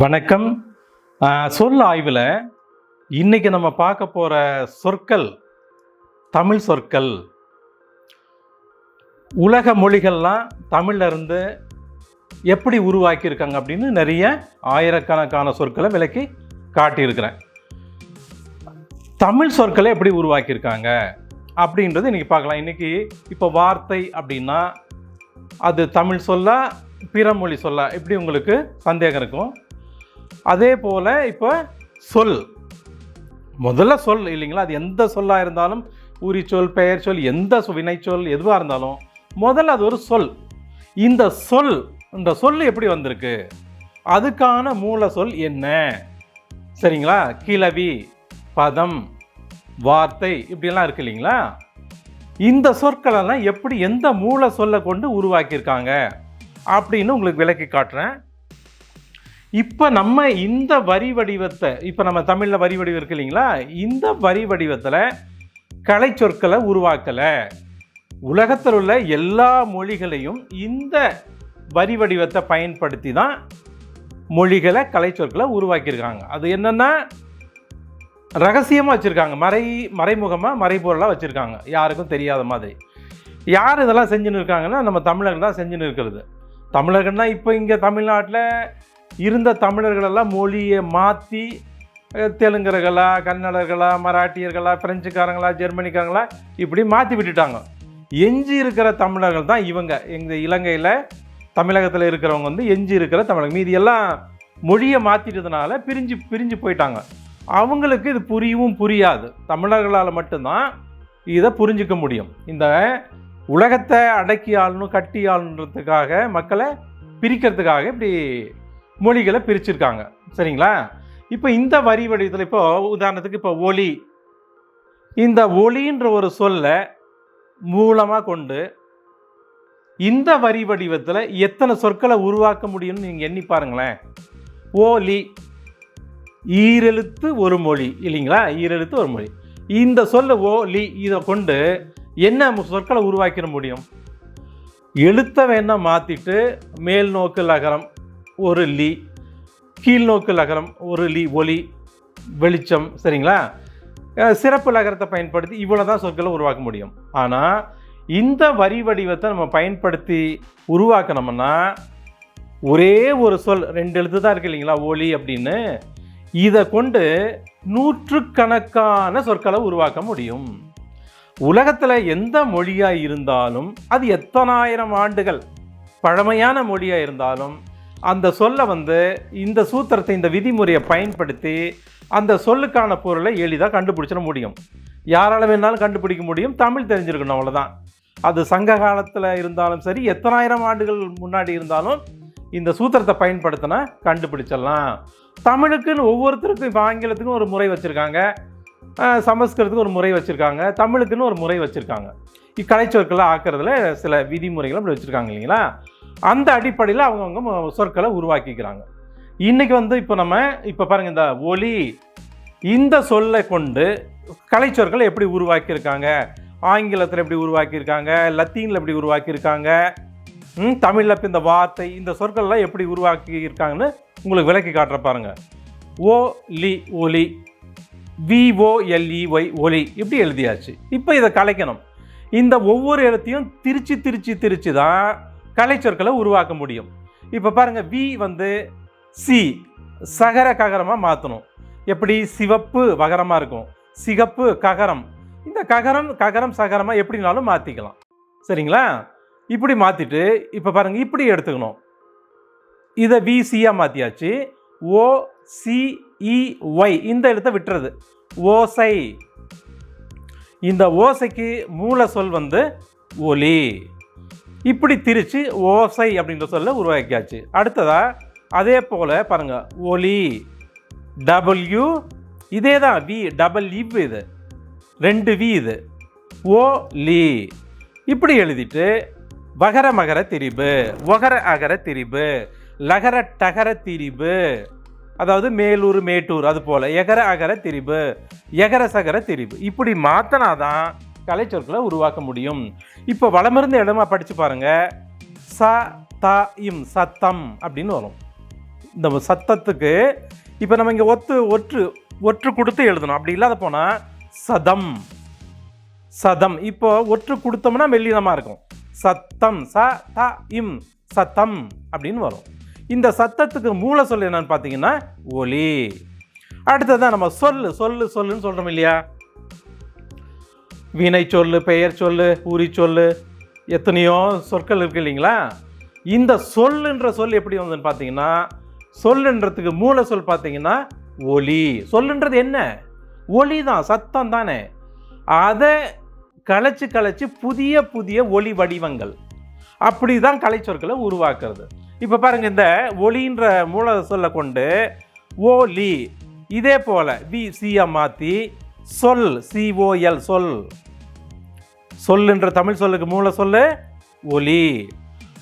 வணக்கம். சொல் ஆய்வில் இன்றைக்கி நம்ம பார்க்க போகிற சொற்கள் தமிழ் சொற்கள். உலக மொழிகள்லாம் தமிழ்ல இருந்து எப்படி உருவாக்கியிருக்காங்க அப்படின்னு நிறைய ஆயிரக்கணக்கான சொற்களை விலக்கி காட்டியிருக்கிறேன். தமிழ் சொற்களை எப்படி உருவாக்கியிருக்காங்க அப்படின்றது இன்றைக்கி பார்க்கலாம். இன்றைக்கி இப்போ வார்த்தை அப்படின்னா அது தமிழ் சொல்ல பிற மொழி சொல்ல இப்படி உங்களுக்கு சந்தேகம் இருக்கும்? அதே போல் இப்போ சொல். முதல்ல சொல் இல்லைங்களா? அது எந்த சொல்லாக இருந்தாலும் உரிச்சொல் பெயர் சொல் எந்த சொ- வினைச்சொல் எதுவாக இருந்தாலும் முதல்ல அது ஒரு சொல். இந்த சொல் இந்த சொல் எப்படி வந்திருக்கு? அதுக்கான மூல சொல் என்ன? சரிங்களா? கிளவி பதம் வார்த்தை இப்படியெல்லாம் இருக்கு இல்லைங்களா? இந்த சொற்களெல்லாம் எப்படி எந்த மூல சொல்லை கொண்டு உருவாக்கியிருக்காங்க? அப்படின்னு உங்களுக்கு விளக்கி காட்டுறேன். இப்போ நம்ம இந்த வரி வடிவத்தை இப்போ நம்ம தமிழில் வரி வடிவம் இருக்கு இல்லைங்களா? இந்த வரி வடிவத்தில் கலை சொற்களை உருவாக்கலை. உலகத்தில் உள்ள எல்லா மொழிகளையும் இந்த வரி வடிவத்தை பயன்படுத்தி தான் மொழிகளை கலை சொற்களை உருவாக்கியிருக்காங்க. அது என்னென்னா ரகசியமாக வச்சுருக்காங்க. மறை மறைமுகமாக மறைபொருளாக வச்சுருக்காங்க. யாருக்கும் தெரியாத மாதிரி. யார் இதெல்லாம் செஞ்சுன்னு இருக்காங்கன்னா நம்ம தமிழர்கள் தான் செஞ்சுன்னு இருக்கிறது. தமிழர்கள்னால் இப்போ இங்கே தமிழ்நாட்டில் இருந்த தமிழர்களெல்லாம் மொழியை மாற்றி தெலுங்கர்களா கன்னடர்களா மராட்டியர்களா பிரெஞ்சுக்காரங்களா ஜெர்மனிக்காரங்களா இப்படி மாற்றி விட்டுட்டாங்க. எஞ்சி இருக்கிற தமிழர்கள் தான் இவங்க. எங்கள் இலங்கையில் தமிழகத்தில் இருக்கிறவங்க வந்து எஞ்சி இருக்கிற தமிழகம் மீதி எல்லாம் மொழியை மாற்றிட்டதுனால பிரிஞ்சு பிரிஞ்சு போயிட்டாங்க. அவங்களுக்கு இது புரியவும் புரியாது. தமிழர்களால் மட்டும்தான் இதை புரிஞ்சுக்க முடியும். இந்த உலகத்தை அடக்கி ஆளணும் கட்டி ஆளுன்றதுக்காக மக்களை பிரிக்கிறதுக்காக இப்படி மொழிகளை பிரிச்சிருக்காங்க. சரிங்களா? இப்போ இந்த வரி வடிவத்தில் இப்போ உதாரணத்துக்கு இப்போ ஒலி. இந்த ஒலின்ற ஒரு சொல்லை மூலமாக கொண்டு இந்த வரி வடிவத்தில் எத்தனை சொற்களை உருவாக்க முடியும்னு நீங்கள் எண்ணி பாருங்களேன். ஓலி ஈரெழுத்து ஒரு மொழி இல்லைங்களா? ஈரெழுத்து ஒரு மொழி. இந்த சொல்ல ஓலி இதை கொண்டு என்ன சொற்களை உருவாக்கிட முடியும்? எழுத்தை வேணால் மாற்றிட்டு மேல் நோக்கு லகரம் ஒரு லி. கீழ் நோக்கு லகரம் ஒரு லி ஒளி வெளிச்சம் சரிங்களா? சிறப்பு லகரத்தை பயன்படுத்தி இவ்வளோ தான் சொற்களை உருவாக்க முடியும். ஆனால் இந்த வரி வடிவத்தை நம்ம பயன்படுத்தி உருவாக்கணும்னா ஒரே ஒரு சொல் ரெண்டு எழுத்து தான் இருக்கு இல்லைங்களா ஒளி அப்படின்னு. இதை கொண்டு நூற்றுக்கணக்கான சொற்களை உருவாக்க முடியும். உலகத்தில் எந்த மொழியாக இருந்தாலும் அது எத்தனாயிரம் ஆண்டுகள் பழமையான மொழியாக இருந்தாலும் அந்த சொல்லை வந்து இந்த சூத்திரத்தை இந்த விதிமுறையை பயன்படுத்தி அந்த சொல்லுக்கான பொருளை எளிதாக கண்டுபிடிச்சிட முடியும். யாரால வேணாலும் கண்டுபிடிக்க முடியும். தமிழ் தெரிஞ்சிருக்கணும் அவ்வளோதான் அது சங்க காலத்தில் இருந்தாலும் சரி எத்தனாயிரம் ஆண்டுகள் முன்னாடி இருந்தாலும் இந்த சூத்திரத்தை பயன்படுத்தினா கண்டுபிடிச்சிடலாம். தமிழுக்குன்னு ஒவ்வொருத்தருக்கும் இப்போ ஆங்கிலத்துக்கும் ஒரு முறை வச்சுருக்காங்க. சமஸ்கிருதத்துக்கு ஒரு முறை வச்சுருக்காங்க. தமிழுக்குன்னு ஒரு முறை வச்சுருக்காங்க. இக்கலைச்சொற்களை ஆக்கிறதுல சில விதிமுறைகளை அப்படி வச்சுருக்காங்க இல்லைங்களா? அந்த அடிப்படையில் அவங்கவுங்க சொற்களை உருவாக்கிக்கிறாங்க. இன்றைக்கி வந்து இப்போ நம்ம இப்போ பாருங்கள் இந்த ஒலி இந்த சொல்லை கொண்டு கலைச்சொற்களை எப்படி உருவாக்கியிருக்காங்க? ஆங்கிலத்தில் எப்படி உருவாக்கியிருக்காங்க? லத்தீனில் எப்படி உருவாக்கியிருக்காங்க? தமிழில் இப்போ இந்த வார்த்தை இந்த சொற்கள்லாம் எப்படி உருவாக்கியிருக்காங்கன்னு உங்களுக்கு விளக்கி காட்டுற பாருங்கள் ஓ லி ஒலி விஓஎல்இஒய் ஒலி இப்படி எழுதியாச்சு. இப்போ இதை கலைக்கணும். இந்த ஒவ்வொரு எழுத்தையும் திருச்சி திருச்சி திரிச்சு தான் கலைச்சொற்களை உருவாக்க முடியும். இப்போ பாருங்கள் வி வந்து சி சகர ககரமாக மாற்றணும் எப்படி? சிவப்பு வகரமாக இருக்கும். சிகப்பு ககரம். இந்த ககரம் ககரம் சகரமாக எப்படினாலும் மாற்றிக்கலாம் சரிங்களா? இப்படி மாற்றிட்டு இப்போ பாருங்கள் இப்படி எடுத்துக்கணும். இதை விசியாக மாற்றியாச்சு ஓ சிஇஒய் e, இந்த இடத்த விட்டுறது. ஓசை. இந்த ஓசைக்கு மூல சொல் வந்து ஒலி இப்படி திரித்து ஓசை அப்படின்ற சொல்ல உருவாக்கியாச்சு. அடுத்ததா அதே போல் பாருங்க ஒலி டபுள்யூ இதே தான் வி டபுள் இவ் இது. ரெண்டு வி இது. ஓ லி இப்படி எழுதிட்டு வகர மகர திரிபு ஒகர அகர திரிபு லகர டகர திரிபு அதாவது மேலூர் மேட்டூர் அது போல் எகர அகர திரிபு எகர சகர திரிபு. இப்படி மாற்றினாதான் கலைச்சொற்களை உருவாக்க முடியும். இப்போ வளமிருந்த இடமா படித்து பாருங்கள் ச த இம் சத்தம் அப்படின்னு வரும். இந்த சத்தத்துக்கு இப்போ நம்ம இங்கே ஒத்து ஒற்று ஒற்று கொடுத்து எழுதணும். அப்படி இல்லாத போனால் சதம். சதம். இப்போ ஒற்று கொடுத்தோம்னா மெல்லினமாக இருக்கும். சத்தம். ச த இம் சத்தம் அப்படின்னு வரும். இந்த சத்தத்துக்கு மூல சொல் என்னன்னு பார்த்தீங்கன்னா ஒலி. அடுத்ததான் நம்ம சொல்லு சொல்லு சொல்லுன்னு சொல்கிறோம் இல்லையா? வினை சொல்லு பெயர் சொல்லு ஊரி சொல்லு எத்தனையோ சொற்கள் இருக்கு இல்லைங்களா? இந்த சொல்லுன்ற சொல் எப்படி வந்ததுன்னு பார்த்தீங்கன்னா சொல்லுன்றதுக்கு மூல சொல் பார்த்தீங்கன்னா ஒலி சொல்லுன்றது என்ன? ஒலி தான் சத்தம் தானே. அதை கலைச்சு கலைச்சு புதிய புதிய ஒளி வடிவங்கள். அப்படி தான் கலைச்சொற்களை உருவாக்குறது. இப்போ பாருங்கள் இந்த ஒலின்ற மூல சொல்லை கொண்டு ஓலி இதே போல் வி சியை மாற்றி சொல் சிஓஎல் சொல். சொல்லுன்ற தமிழ் சொல்லுக்கு மூல சொல்லு ஒலி.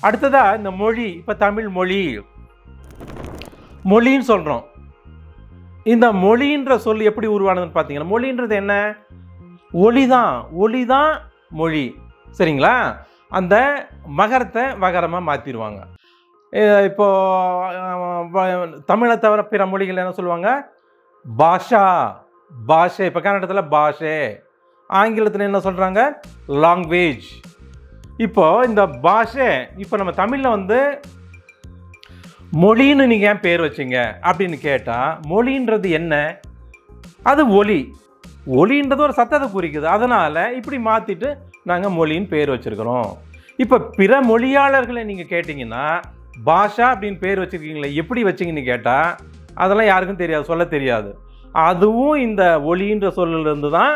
அடுத்ததா இந்த மொழி இப்போ தமிழ் மொழி. மொழின்னு சொல்கிறோம் இந்த மொழின்ற சொல் எப்படி உருவானதுன்னு பார்த்தீங்கன்னா மொழின்றது என்ன? ஒளி தான் ஒளி தான் மொழி. சரிங்களா? அந்த மகரத்தை வகரமாக மாற்றிடுவாங்க இப்போது தமிழை தவிர பிற மொழிகள் என்ன சொல்லுவாங்க? பாஷா. பாஷை இப்போ கன்னடத்தில் பாஷை. ஆங்கிலத்தில் என்ன சொல்கிறாங்க லாங்குவேஜ் இப்போது இந்த பாஷை இப்போ நம்ம தமிழில் வந்து மொழின்னு நீங்கள் ஏன் பேர் வச்சீங்க? அப்படின்னு கேட்டால் மொழின்றது என்ன? அது ஒலி. ஒலின்றது ஒரு சத்தத்தை குறிக்குது. அதனால் இப்படி மாற்றிட்டு நாங்கள் மொழின்னு பேர் வச்சுருக்கிறோம். இப்போ பிற மொழியாளர்களை நீங்கள் கேட்டிங்கன்னா பாஷா அப்படின்னு பேர் வச்சுருக்கீங்களே எப்படி வச்சீங்கன்னு கேட்டால் அதெல்லாம் யாருக்கும் தெரியாது சொல்ல தெரியாது. அதுவும் இந்த ஒளின்ற சொல்லிலிருந்து தான்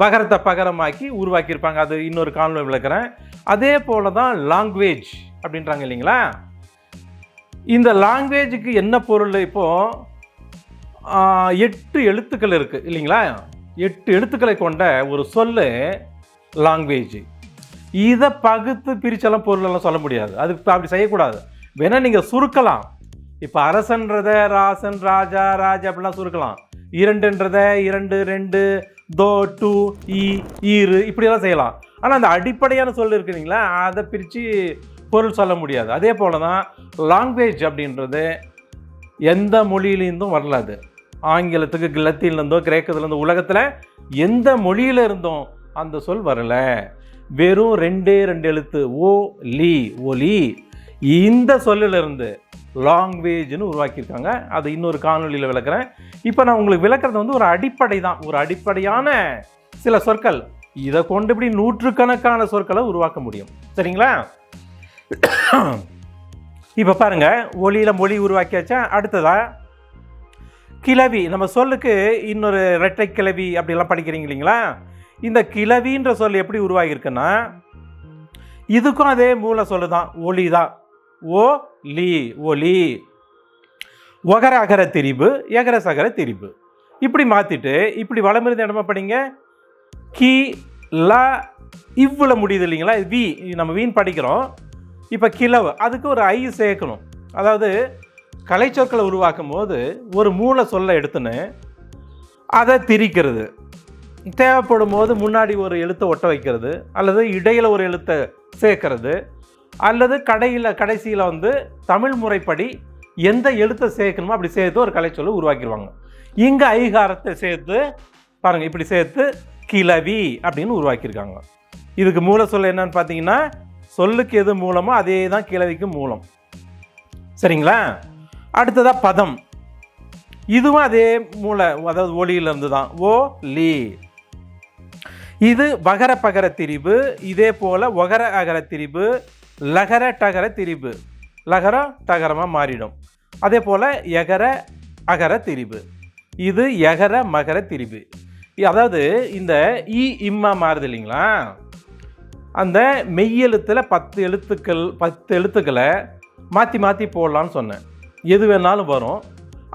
வகரத்தை பகரமாக்கி உருவாக்கியிருப்பாங்க. அது இன்னொரு காணொலி விளக்குறேன். அதே போல தான் லாங்குவேஜ் அப்படின்றாங்க இல்லைங்களா? இந்த லாங்குவேஜுக்கு என்ன பொருள்? இப்போது எட்டு எழுத்துக்கள் இருக்குது இல்லைங்களா? எட்டு எழுத்துக்களை கொண்ட ஒரு சொல் லாங்குவேஜ் இதை பகுத்து பிரிச்செல்லாம் பொருளெல்லாம் சொல்ல முடியாது. அது அப்படி செய்யக்கூடாது. வேணால் நீங்கள் சுருக்கலாம். இப்போ அரசன்றத ராசன் ராஜா ராஜா அப்படிலாம் சுருக்கலாம். இரண்டுன்றத இரண்டு ரெண்டு தோ டூ இ ஈரு இப்படியெல்லாம் செய்யலாம். ஆனால் அந்த அடிப்படையான சொல் இருக்குதுங்களா அதை பிரித்து பொருள் சொல்ல முடியாது. அதே போல தான் லாங்குவேஜ் அப்படின்றது எந்த மொழியிலேருந்தும் வரல அது ஆங்கிலத்துக்கு கிளத்திலேருந்தோ கிரேக்கத்துலேருந்தோ உலகத்தில் எந்த மொழியில இருந்தும் அந்த சொல் வரல. வெறும் ரெண்டே ரெண்டு எழுத்து. ஓ லி ஒலி. இந்த சொல்லிலிருந்து லாங்குவேஜ்னு உருவாக்கியிருக்காங்க. அது இன்னொரு காணொலியில் விளக்குறேன். இப்போ நான் உங்களுக்கு விளக்குறது வந்து ஒரு அடிப்படை தான். ஒரு அடிப்படையான சில சொற்கள். இதை கொண்டு இப்படி நூற்றுக்கணக்கான சொற்களை உருவாக்க முடியும். சரிங்களா? இப்போ பாருங்கள் ஒளியில் மொழி உருவாக்கியாச்சா? அடுத்ததாக கிளவி. நம்ம சொல்லுக்கு இன்னொரு இரட்டை கிளவி அப்படிலாம் படிக்கிறீங்க இல்லைங்களா? இந்த கிளவின்ற சொல் எப்படி உருவாகியிருக்குன்னா இதுக்கும் அதே மூல சொல்லு தான் ஒளி தான் ஓ லி ஒலி ஒகர அகர திரிபு எகர சகர திரிபு. இப்படி மாற்றிட்டு இப்படி வளமிருந்து இடமா படிங்க? கி ல இவ்வளோ முடியுது இல்லைங்களா? வி நம்ம வீண் படிக்கிறோம். இப்போ கிளவு அதுக்கு ஒரு ஐ சேர்க்கணும். அதாவது கலைச்சொற்களை உருவாக்கும் போது ஒரு மூளை சொல்ல எடுத்துன்னு அதை திரிக்கிறது. தேவைப்படும் போது முன்னாடி ஒரு எழுத்தை ஒட்ட வைக்கிறது அல்லது இடையில் ஒரு எழுத்தை சேர்க்கறது. அல்லது கடையில் கடைசியில் வந்து தமிழ் முறைப்படி எந்த எழுத்தை சேர்க்கணுமோ அப்படி சேர்த்து ஒரு கலைச்சொல்லை உருவாக்கிடுவாங்க இங்கே ஐகாரத்தை சேர்த்து பாருங்கள் இப்படி சேர்த்து கிளவி அப்படின்னு உருவாக்கியிருக்காங்க. இதுக்கு மூல சொல் என்னன்னு பார்த்தீங்கன்னா சொல்லுக்கு எது மூலமோ அதே தான் கிளவிக்கு மூலம். சரிங்களா? அடுத்ததாக பதம். இதுவும் அதே மூல அதாவது ஒளியிலிருந்து தான் ஓ லீ. இது வகர பகர திரிபு இதே போல் ஒகர அகர திரிபு லகர டகர திரிபு. லகரம் டகரமாக மாறிடும். அதே போல் எகர அகர திரிபு. இது எகர மகர திரிபு. அதாவது இந்த இ இம்மா மாறுது இல்லைங்களா? அந்த மெய்யெழுத்தில் பத்து எழுத்துக்கள் பத்து எழுத்துக்களை மாற்றி மாற்றி போடலான்னு சொன்னேன். எது வேணாலும் வரும்.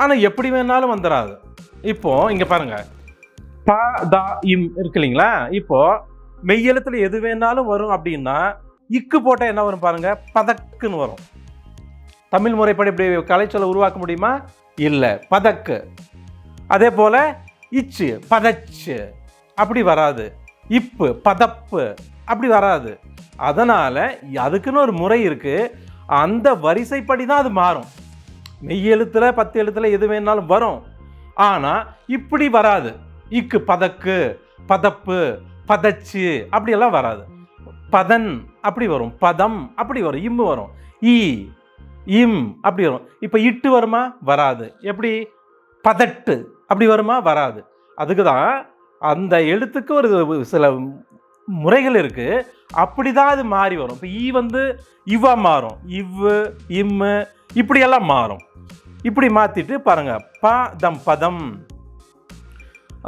ஆனால் எப்படி வேணாலும் வந்துடாது இப்போ இங்கே பாருங்க. ப தா இம் இருக்கு இல்லைங்களா? இப்போது மெய்யெழுத்தில் எது வேணாலும் வரும் அப்படின்னா இக்கு போட்டால் என்ன வரும் பாருங்கள் பதக்குன்னு வரும். தமிழ் முறைப்படி இப்படி கலைச்சொலை உருவாக்க முடியுமா? இல்லை. பதக்கு. அதே போல் இச்சு பதச்சு. அப்படி வராது. இப்பு பதப்பு. அப்படி வராது. அதனால் அதுக்குன்னு ஒரு முறை இருக்குது அந்த வரிசைப்படி தான் அது மாறும். மெய் எழுத்தில் பத்து எழுத்தில் எது வேணாலும் வரும். ஆனால் இப்படி வராது. இக்கு பதக்கு பதப்பு பதச்சு அப்படியெல்லாம் வராது. பதன். அப்படி வரும். பதம் அப்படி வரும். இம்மு வரும். ஈ இம் அப்படி வரும். இப்போ இட்டு வருமா? வராது. எப்படி? பதட்டு அப்படி வருமா? வராது. அதுக்கு தான் அந்த எழுத்துக்கு ஒரு சில முறைகள் இருக்குது அப்படி தான் அது மாறி வரும். இப்போ ஈ வந்து இவ்வா மாறும். இவ்வு இம்மு இப்படியெல்லாம் மாறும். இப்படி மாற்றிட்டு பாருங்க. பதம் பதம்.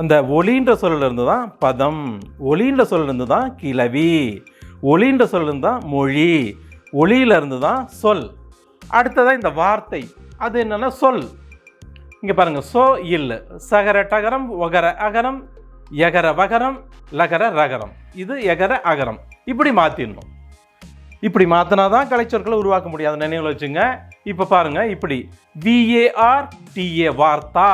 அந்த ஒளின்ற சொல்லிலிருந்து தான் பதம். ஒளின்ற சொல்லிலிருந்து தான் கிளவி. ஒளின்ற சொல்லுன்னு தான் மொழி. ஒளியில இருந்து தான் சொல். அடுத்ததான் இந்த வார்த்தை. அது என்னென்னா சொல். இங்கே பாருங்கள் சோ இல். சகர டகரம் ஒகர அகரம் எகர வகரம் லகர ரகரம். இது எகர அகரம். இப்படி மாற்றிடணும் இப்படி மாற்றினா தான் கலைச்சொற்களை உருவாக்க முடியாது நினைவில் வச்சுங்க. இப்போ பாருங்க இப்படி. VAR DA வார்த்தா.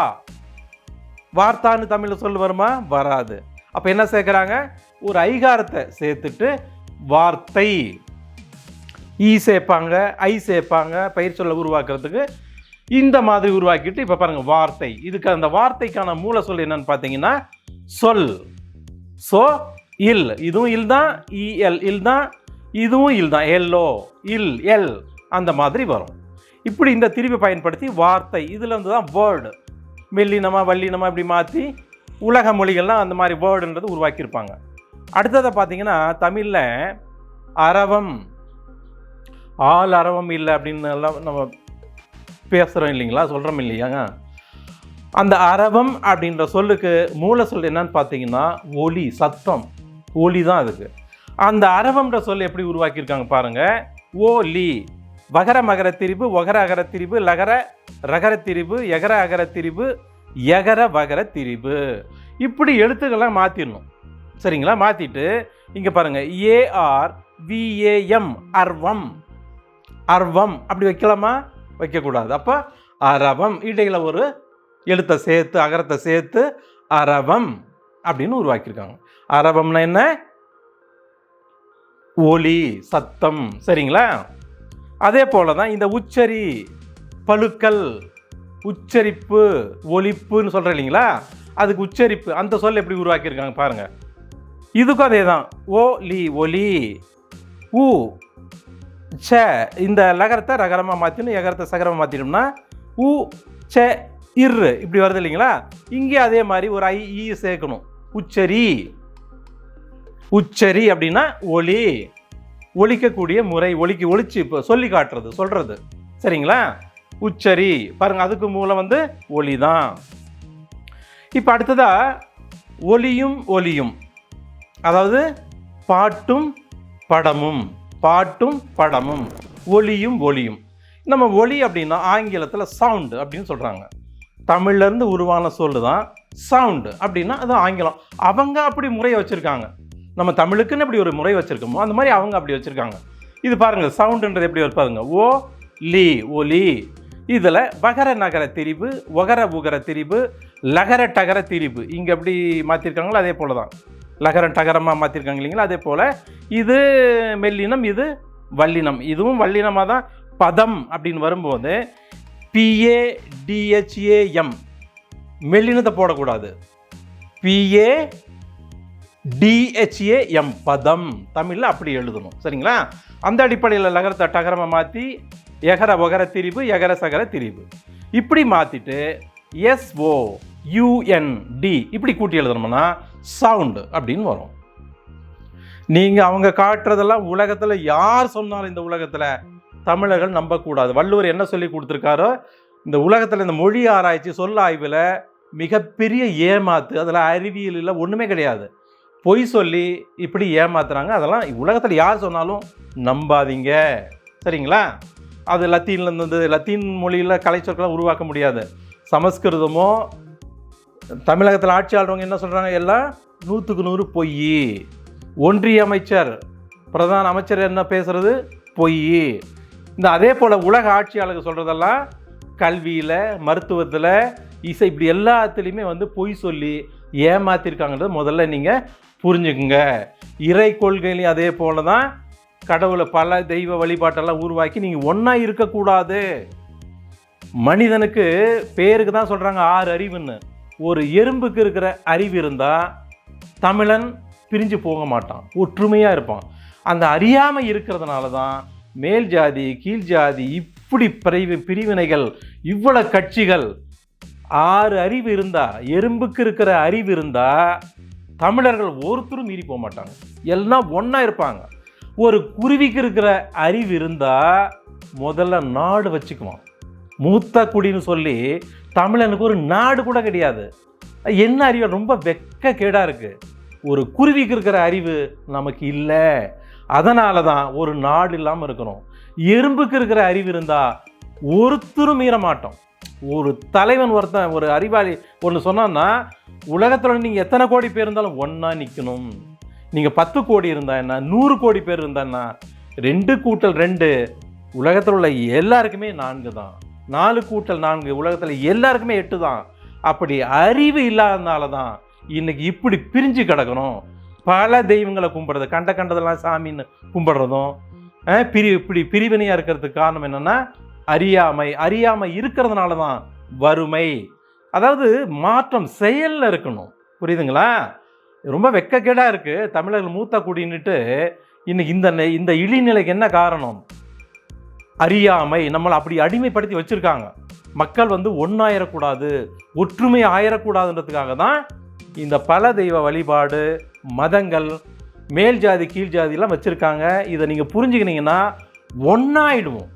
வார்த்தான்னு தமிழில் சொல் வருமா? வராது. அப்போ என்ன சேர்க்குறாங்க? ஒரு ஐகாரத்தை சேர்த்துட்டு வார்த்தை. ஈ சேர்ப்பாங்க ஐ சேர்ப்பாங்க பயிர் சொல்ல உருவாக்குறதுக்கு இந்த மாதிரி உருவாக்கிட்டு இப்போ பாருங்கள் வார்த்தை. இதுக்கு அந்த வார்த்தைக்கான மூல சொல் என்னன்னு பார்த்தீங்கன்னா சொல். ஸோ இல். இதுவும் இல் தான் இஎல். இல் தான் இதுவும் இல் தான். எல்லோ இல் எல். அந்த மாதிரி வரும். இப்படி இந்த திருப்பி பயன்படுத்தி வார்த்தை. இதுலேருந்து தான் வேர்டு. மெல்லினமா வல்லினமாக இப்படி மாற்றி உலக மொழிகள்லாம் அந்த மாதிரி வேர்டுன்றது உருவாக்கியிருப்பாங்க. அடுத்ததை பார்த்தீங்கன்னா தமிழில் அரவம் ஆள் அரவம் இல்லை அப்படின்னு எல்லாம் நம்ம பேசுகிறோம் இல்லைங்களா? சொல்கிறோம் இல்லையாங்க அந்த அரவம் அப்படின்ற சொல்லுக்கு மூல சொல் என்னன்னு பார்த்தீங்கன்னா ஒலி சத்தம். ஒலி தான் அதுக்கு. அந்த அரவம்ன்ற சொல் எப்படி உருவாக்கியிருக்காங்க பாருங்கள் ஓலி வகர மகர திரிபு ஒகர அகர திரிபு லகர ரகர திரிபு எகர அகர திரிபு எகர வகர திரிபு. இப்படி எழுத்துக்கள்லாம் மாற்றிடணும் சரிங்களா? மாற்றிட்டு இங்கே பாருங்க. A R V A M அர்வம். அர்வம். அப்படி வைக்கலாமா? வைக்கக்கூடாது. அப்போ அரவம் இடையில் ஒரு எழுத்தை சேர்த்து அகரத்தை சேர்த்து அரவம் அப்படின்னு உருவாக்கியிருக்காங்க. அரவம்னா என்ன? ஒலி சத்தம். சரிங்களா? அதே போல தான் இந்த உச்சரி பழுக்கல் உச்சரிப்பு ஒலிப்புன்னு சொல்கிறேன் இல்லைங்களா அதுக்கு உச்சரிப்பு அந்த சொல் எப்படி உருவாக்கியிருக்காங்க பாருங்கள் இதுக்கும் அதே தான் ஓ லி ஒலி. ஊ ச இந்த லகரத்தை ரகரமாக மாற்றணும் எகரத்தை சகரமாக மாற்றிட்டோம்னா உ ச இரு இப்படி வருது இல்லைங்களா? இங்கே அதே மாதிரி ஒரு ஐ ஈ சேர்க்கணும். உச்சரி. உச்சரி அப்படின்னா ஒளி ஒலிக்கக்கூடிய முறை ஒலிக்கு ஒழிச்சு இப்போ சொல்லி காட்டுறது சொல்கிறது சரிங்களா? உச்சரி. பாருங்கள் அதுக்கு மூலம் வந்து ஒளி தான் இப்போ அடுத்ததாக ஒலியும் ஒலியும். அதாவது பாட்டும் படமும் பாட்டும் படமும் ஒலியும் ஒலியும். நம்ம ஒலி அப்படின்னா ஆங்கிலத்தில் சவுண்டு அப்படின்னு சொல்கிறாங்க தமிழ்லேருந்து உருவான சொல்லு தான் சவுண்டு அப்படின்னா அது ஆங்கிலம். அவங்க அப்படி முறையை வச்சுருக்காங்க. நம்ம தமிழுக்குன்னு இப்படி ஒரு முறை வச்சுருக்கோமோ அந்த மாதிரி அவங்க அப்படி வச்சுருக்காங்க. இது பாருங்கள் சவுண்டுன்றது எப்படி பாருங்க ஓ லி ஒலி. இதில் வகர நகர திரிவு ஒகர உகர திரிவு லகர டகர திரிவு இங்கே எப்படி மாற்றிருக்காங்களோ அதே போல தான் லகர டகரமாக மாற்றிருக்காங்க இல்லைங்களா? அதே போல் இது மெல்லினம் இது வல்லினம். இதுவும் வல்லினமாக தான் பதம் அப்படின்னு வரும்போது பிஏ டிஹெச்ஏஎம் மெல்லினத்தை போடக்கூடாது. பிஏ டிஹெச்ஏஎம் பதம். தமிழில் அப்படி எழுதணும். சரிங்களா? அந்த அடிப்படையில் லகரத்தை டகரமாக மாற்றி எகர ஒகர திரிவு எகர சகர திரிவு இப்படி மாற்றிட்டு எஸ்ஓ யூஎன்டி இப்படி கூட்டி எழுதணும்னா சவுண்டு அப்படின்னு வரும். நீங்கள் அவங்க காட்டுறதெல்லாம் உலகத்தில் யார் சொன்னாலும் இந்த உலகத்தில் தமிழர்கள் நம்பக்கூடாது. வள்ளுவர் என்ன சொல்லி கொடுத்துருக்காரோ இந்த உலகத்தில் இந்த மொழி ஆராய்ச்சி சொல் ஆய்வில் மிகப்பெரிய ஏமாத்து அதில் அறிவியல் இல்லை ஒன்றுமே கிடையாது. பொய் சொல்லி இப்படி ஏமாத்துறாங்க. அதெல்லாம் உலகத்தில் யார் சொன்னாலும் நம்பாதீங்க. சரிங்களா? அது லத்தீன்லேருந்து வந்து லத்தீன் மொழியில் கலைச்சொற்களை உருவாக்க முடியாது. சமஸ்கிருதமோ தமிழகத்தில் ஆட்சி என்ன சொல்கிறாங்க எல்லாம் நூற்றுக்கு நூறு பொய் ஒன்றிய அமைச்சர் பிரதான அமைச்சர் என்ன பேசுகிறது பொய் இந்த அதே போல் உலக ஆட்சியாளர்கள் சொல்கிறதெல்லாம் கல்வியில் மருத்துவத்தில் இசை இப்படி எல்லாத்துலேயுமே வந்து பொய் சொல்லி ஏமாத்திருக்காங்கன்றது முதல்ல நீங்கள் புரிஞ்சுக்குங்க. இறை கொள்கையிலையும் அதே போல தான் கடவுளை பல தெய்வ வழிபாட்டெல்லாம் உருவாக்கி நீங்கள் ஒன்றா இருக்கக்கூடாது. மனிதனுக்கு பேருக்கு தான் சொல்கிறாங்க ஆறு அறிவுன்னு. ஒரு எறும்புக்கு இருக்கிற அறிவு இருந்தால் தமிழன் பிரிஞ்சு போக மாட்டான். ஒற்றுமையாக இருப்பான். அந்த அறியாமல் இருக்கிறதுனால தான் மேல் ஜாதி கீழ் ஜாதி இப்படி பிரிவு பிரிவினைகள் இவ்வளோ கட்சிகள் ஆறு அறிவு இருந்தால் எறும்புக்கு இருக்கிற அறிவு இருந்தால் தமிழர்கள் ஒருத்தரும் மீறி போக மாட்டாங்க. எல்லாம் ஒன்றா இருப்பாங்க. ஒரு குருவிக்கு இருக்கிற அறிவு இருந்தால் முதல்ல நாடு வச்சுக்குவான். மூத்த குடின்னு சொல்லி தமிழனுக்கு ஒரு நாடு கூட கிடையாது. என்ன அறிவு? ரொம்ப வெக்க கேடாக இருக்குது ஒரு குருவிக்கு இருக்கிற அறிவு நமக்கு இல்லை. அதனால தான் ஒரு நாடு இல்லாமல் இருக்கிறோம். எறும்புக்கு இருக்கிற அறிவு இருந்தால் ஒருத்தரும் மீற மாட்டோம். ஒரு தலைவன் ஒருத்தன் ஒரு அறிவாளி ஒன்று சொன்னான்னா உலகத்தில் நீங்கள் எத்தனை கோடி பேர் இருந்தாலும் ஒன்றா நிற்கணும் நீங்கள் பத்து கோடி இருந்தா என்ன? நூறு கோடி பேர் இருந்தான்னா ரெண்டு கூட்டல் ரெண்டு. உலகத்தில் உள்ள எல்லாருக்குமே நான்கு தான். நாலு கூட்டல் நான்கு உலகத்தில் எல்லாருக்குமே எட்டு தான். அப்படி அறிவு இல்லாதனால தான் இன்னைக்கு இப்படி பிரிஞ்சு கிடக்கணும். பல தெய்வங்களை கும்பிடுறது கண்ட கண்டதெல்லாம் சாமின்னு கும்பிட்றதும் பிரி இப்படி பிரிவினையாக இருக்கிறதுக்கு காரணம் என்னென்னா அறியாமை. அறியாமை இருக்கிறதுனால தான் வறுமை. அதாவது மாற்றம் செயலில் இருக்கணும். புரியுதுங்களா? ரொம்ப வெக்கக்கேடாக இருக்குது தமிழர்கள் மூத்த குடின்னுட்டு இன்னைக்கு இந்த இந்த இழிநிலைக்கு என்ன காரணம்? அறியாமை நம்மளை அப்படி அடிமைப்படுத்தி வச்சுருக்காங்க. மக்கள் வந்து ஒன்றாயிரக்கூடாது ஒற்றுமை ஆயிரக்கூடாதுன்றதுக்காக தான் இந்த பல தெய்வ வழிபாடு மதங்கள் மேல் ஜாதி கீழ் ஜாதிலாம் வச்சுருக்காங்க. இதை நீங்கள் புரிஞ்சுக்கினீங்கன்னா ஒன்றாயிடுவோம்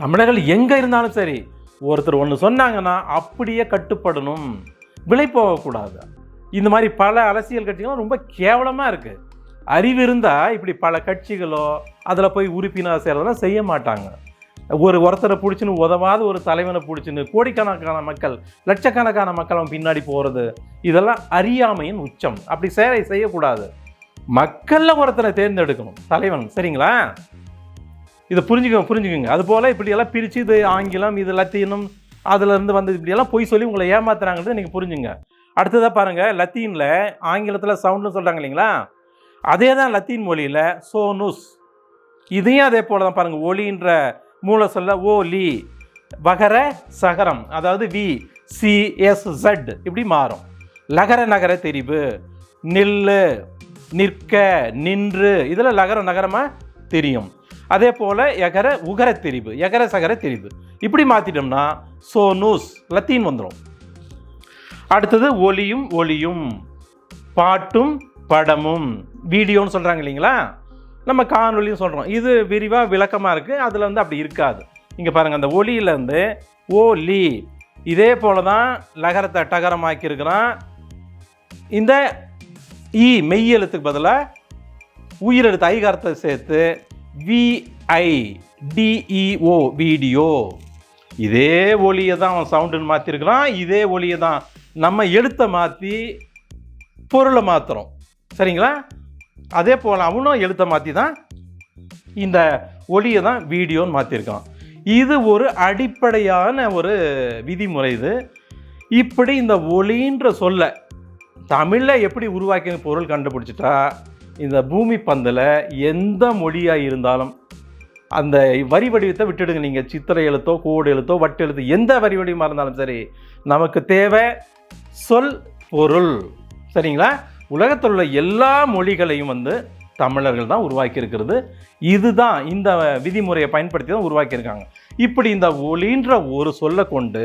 தமிழர்கள் எங்கே இருந்தாலும் சரி ஒருத்தர் ஒன்று சொன்னாங்கன்னா அப்படியே கட்டுப்படணும். விலை போகக்கூடாது. இந்த மாதிரி பல அரசியல் கட்சிகளும் ரொம்ப கேவலமாக இருக்குது அறிவு இருந்தால் இப்படி பல கட்சிகளோ அதில் போய் உறுப்பினர் சேர்றதெல்லாம் செய்ய மாட்டாங்க. ஒரு ஒருத்தரை பிடிச்சின்னு உதவாத ஒரு தலைவனை பிடிச்சின்னு கோடிக்கணக்கான மக்கள் லட்சக்கணக்கான மக்கள் அவன் பின்னாடி போகிறது இதெல்லாம் அறியாமையின் உச்சம். அப்படி சேவை செய்யக்கூடாது. மக்களில் ஒருத்தரை தேர்ந்தெடுக்கணும். தலைவன் சரிங்களா? இதை புரிஞ்சிக்கோங்க புரிஞ்சுக்கோங்க. அது அதுபோல் இப்படியெல்லாம் பிரித்து இது ஆங்கிலம் இது லத்தீனம் அதுலேருந்து வந்து இப்படியெல்லாம் பொய் சொல்லி உங்களை ஏமாத்துறாங்கிறது நீங்கள் புரிஞ்சுங்க. அடுத்ததாக பாருங்கள் லத்தீனில் ஆங்கிலத்தில் சவுண்டுன்னு சொல்கிறாங்க இல்லைங்களா? அதே தான் லத்தீன் மொழியில் சோனுஸ். இதையும் அதே போல தான் பாருங்கள் ஒலின்ற மூல சொல்ல ஓ லி வகர சகரம் அதாவது வி சி எஸ் ஜட் இப்படி மாறும். லகர நகர தெரிவு நில்லு நிற்க நின்று இதில் லகர நகரமாக தெரியும். அதே போல் எகர உகர தெரிவு எகர சகர தெரிவு. இப்படி மாற்றிட்டோம்னா சோனூஸ் லத்தீன் வந்துடும் அடுத்தது ஒலியும் ஒளியும் பாட்டும் படமும். வீடியோன்னு சொல்கிறாங்க இல்லைங்களா? நம்ம காணொலியும் சொல்கிறோம் இது விரிவாக விளக்கமாக இருக்குது அதில் வந்து அப்படி இருக்காது. இங்கே பாருங்கள் அந்த ஒலியிலேருந்து லி இதே போல தான் லகரத்தை டகரமாக்கியிருக்கிறான். இந்த இ மெய் எழுத்துக்கு பதிலாக உயிரெழுத்து ஐகாரத்தை சேர்த்து விஐ டிஇஓ வீடியோ. இதே ஒலியை தான் அவன் சவுண்டுன்னு மாற்றிருக்கிறான் இதே ஒலியை தான் நம்ம எழுத்தை மாற்றி பொருளை மாற்றுறோம் சரிங்களா? அதே போல் அவனும் எழுத்தை மாற்றி தான் இந்த ஒலியை தான் வீடியோன்னு மாற்றிருக்கான் இது ஒரு அடிப்படையான ஒரு விதிமுறை இது. இப்படி இந்த ஒளின்ற சொல்ல தமிழில் எப்படி உருவாக்கின பொருள் கண்டுபிடிச்சிட்டா இந்த பூமி பந்தில் எந்த மொழியாக இருந்தாலும் அந்த வரி வடிவத்தை விட்டுடுங்க நீங்கள் சித்திரை எழுத்தோ கோடு எழுத்தோ வட்டு எழுத்து எந்த வரி வடிவமாக இருந்தாலும் சரி நமக்கு தேவை சொல் பொருள். சரிங்களா? உலகத்தில் உள்ள எல்லா மொழிகளையும் வந்து தமிழர்கள் தான் உருவாக்கியிருக்கிறது. இதுதான் இந்த விதிமுறையை பயன்படுத்தி தான் உருவாக்கியிருக்காங்க. இப்படி இந்த ஒளின்ற ஒரு சொல்லை கொண்டு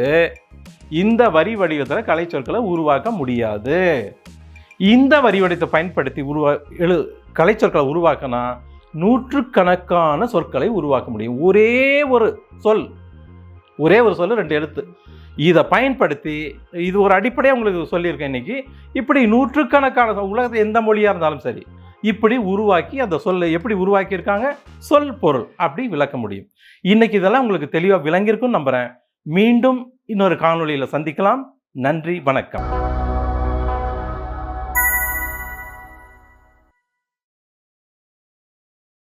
இந்த வரி வடிவத்தில் கலைச்சொற்களை உருவாக்க முடியாது. இந்த வரி வடிவத்தை பயன்படுத்தி உருவா எழு கலை சொற்களை உருவாக்கினா நூற்றுக்கணக்கான சொற்களை உருவாக்க முடியும். ஒரே ஒரு சொல் ஒரே ஒரு சொல் ரெண்டு எழுத்து. இதை பயன்படுத்தி இது ஒரு அடிப்படையாக உங்களுக்கு சொல்லியிருக்கேன் இன்னைக்கு. இப்படி நூற்றுக்கணக்கான சொ- உலகத்தில் எந்த மொழியாக இருந்தாலும் சரி இப்படி உருவாக்கி அந்த சொல்லை எப்படி உருவாக்கியிருக்காங்க? சொல் பொருள் அப்படி விளக்க முடியும். இன்றைக்கி இதெல்லாம் உங்களுக்கு தெளிவாக விளங்கியிருக்கும்னு நம்புகிறேன் மீண்டும் இன்னொரு காணொளியில் சந்திக்கலாம். நன்றி வணக்கம்.